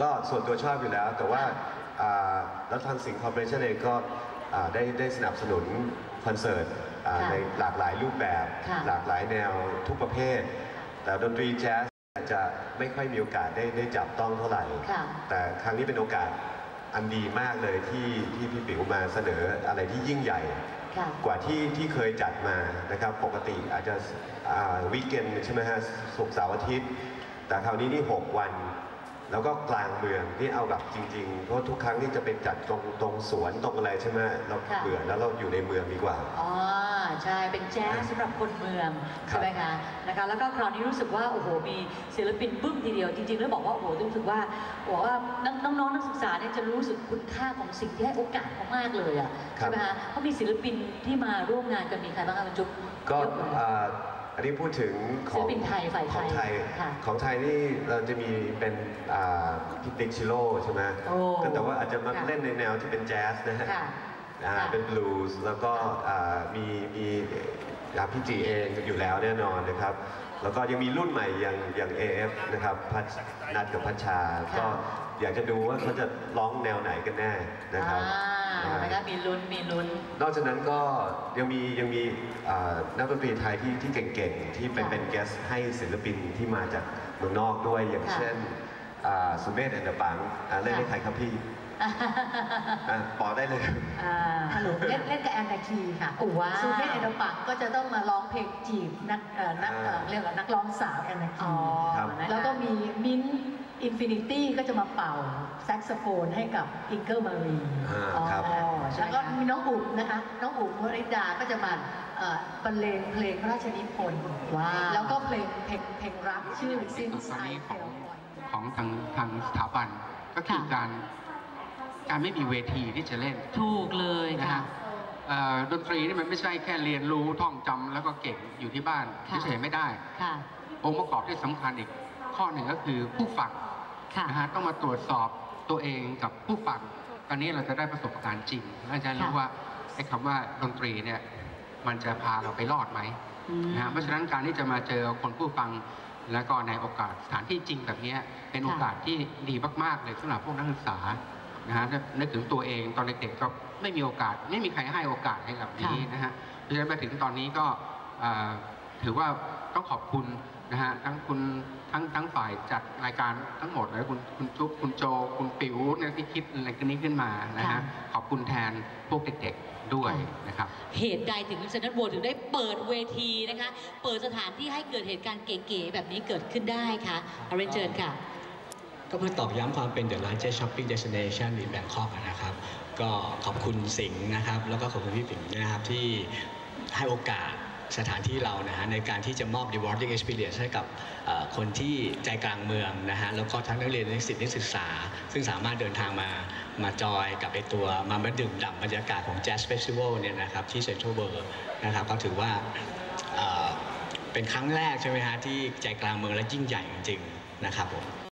ก็ส่วนตัวชอบอยู่แล้ว แต่ว่าอ่าแล้วทางสิงห์คอร์ปอเรชั่นเองก็อ่าได้ได้สนับสนุนคอนเสิร์ตอ่าค่ะในหลากหลายรูปแบบค่ะหลากหลายแนวทุกประเภท แต่ดนตรีแจ๊สอาจจะไม่ค่อยมีโอกาสได้ได้จับต้องเท่าไหร่ค่ะแต่ครั้งนี้เป็นโอกาสอันดีมากเลยที่ที่พี่ปิ๋วมาเสนออะไรที่ยิ่งใหญ่ค่ะกว่าที่ที่เคยจัดมานะครับ ปกติอาจจะวีคเกนใช่ไหมฮะศุกร์เสาร์อาทิตย์ แต่คราวนี้นี่ 6 วัน แล้วก็กลางเมืองนี่เอาแบบจริงๆ เพราะทุกครั้งที่จะเป็นจัดตรงตรงสวนตรงอะไรใช่ไหมเราค่ะ เบื่อแล้วเราอยู่ในเมืองดีกว่า อ๋อใช่เป็นแจ๊สสำหรับคนเมืองครับ ใช่ไหมคะนะคะ แล้วก็คราวนี้รู้สึกว่าโอ้โหมีศิลปินปึ้มทีเดียวจริงๆแล้วบอกว่าโอ้โหรู้สึกว่าบอกว่าน้องๆนักศึกษาเนี่ยจะรู้สึกคุณค่าของสิ่งที่ให้โอกาสเขามากเลยอะครัใช่บไหมคะเขามีศิลปินที่มาร่วมงานกันมีใครบ้างคะคุณจุ๊บก็ยเลย อ่า อันนี้พูดถึงของศิลปินไทยฝ่ายไทยของไทยค่ะของไทยนี่เราจะมีเป็นอ่าพี่ติ๊กชิโร่ใช่ไหมโอ้ก็แต่ว่าอาจจะมาค่ะเล่นในแนวที่เป็นแจ๊สนะฮะค่ะอ่าค่ะเป็นบลูส์แล้วก็อ่ามีมีอ่าพี่จีเองอยู่แล้วแน่นอนนะครับ แล้วก็ยังมีรุ่นใหม่อย่างอย่าง AF นะครับพัชนัดกับพัชชาค่ะก็ อยากจะดูว่าเขาจะร้องแนวไหนกันแน่นะครับอ่านะคะมีลุ้นมีลุ้น นอกจากนั้นก็ยังมียังมีอ่านักดนตรีไทยที่ที่เก่งๆ ที่เป็นค่ะเป็นแกสให้ศิลปินที่มาจากเมืองนอกด้วยอย่างค่ะเช่นอ่าสุเมธแอนเดอร์ปังอ่าเล่นให้ค่ะใครครับพี่อะปอได้เลยอ่าฮัลโหลเล่นเล่นกับแอนนาคีค่ะโอ้ว้าวซูเปอร์เอโดปังก็จะต้องมาร้องเพลงจีบนักเอ่อนักเอ่ออ่าเรียกว่านักร้องสาวแอนนาอ๋คีอครับนะคะแล้วก็มีมิ้น อินฟินิตี้ก็จะมาเป่าแซกโซโฟนให้กับอิงเกิลมารีอ่าอ๋อครับใช่แล้วไหมก็คะมีน้องอุ๋มนะคะ น้องอุ๋มวริดาก็จะมาเอ่อบรรเลงเพลงพระราชนิพนธ์ว้าวแล้วก็เพลงเพลงเพลงรักชื่อ Since ตอน I นี้ของ Fell ของทางทางสถาบัน ก็คือค่ะการการไม่มีเวทีที่จะเล่น ถูกเลยนะค่ะฮะเอ่อดนตรีนี่มันไม่ใช่แค่เรียนรู้ท่องจำแล้วก็เก่งอยู่ที่บ้านค่ะเฉยๆไม่ได้ค่ะองค์ประกอบที่สำคัญอีก ข้อหนึ่งก็คือผู้ฟังค่ะนะฮะต้องมาตรวจสอบตัวเองกับผู้ฟังตอนนี้เราจะได้ประสบการณ์จริงและจะรู้ค่ะว่าไอ้คำว่าดนตรีเนี่ยมันจะพาเราไปรอดไหมอืมนะฮะเพราะฉะนั้นการที่จะมาเจอคนผู้ฟังแล้วก็ในโอกาสสถานที่จริงแบบเนี้ยเป็นค่ะโอกาสที่ดีมาก ๆ เลยสำหรับพวกนักศึกษานะฮะถ้านึกถึงตัวเองตอนเด็กๆก็ไม่มีโอกาส ไม่มีใครให้โอกาสให้แบบนี้นะฮะเพราะฉะนั้นมาถึงตอนนี้ก็เอ่อ ถือว่าต้องขอบคุณนะฮะทั้งคุณทั้งทั้งฝ่ายจัดรายการทั้งหมดเลยคุณคุณจุ๊บคุณโจ คุณปิ๋วเนี่ยที่คิดอะไรกันนี้ขึ้นมานะค่ะฮะขอบคุณแทนพวกเด็กๆด้วยนะครับเหตุใดถึงเซนต์โวถึงได้เปิดเวทีนะคะ เปิดสถานที่ให้เกิดเหตุการณ์เก๋ๆแบบนี้เกิดขึ้นได้คะเอาเรียนเชิญค่ะ ก็เพื่อตอกย้ำความเป็น The largest shopping destination in Bangkok นะครับ ก็ขอบคุณสิงห์นะครับ แล้วก็ขอบคุณพี่ปิ่นด้วยนะครับที่ให้โอกาส สถานที่เรานะฮะในการที่จะมอบ rewarding experience ให้กับคนที่ใจกลางเมืองนะฮะแล้วก็ทั้งนักเรียนนิสิตนักศึกษา ซึ่งสามารถเดินทางมามาจอยกับไอตัวมามาดื่มด่ำบรรยากาศของ Jazz Festival เนี่ยนะครับที่ Central World นะครับก็ถือว่าเป็นครั้งแรกใช่ไหมฮะที่ใจกลางเมืองและยิ่งใหญ่จริงๆนะครับผม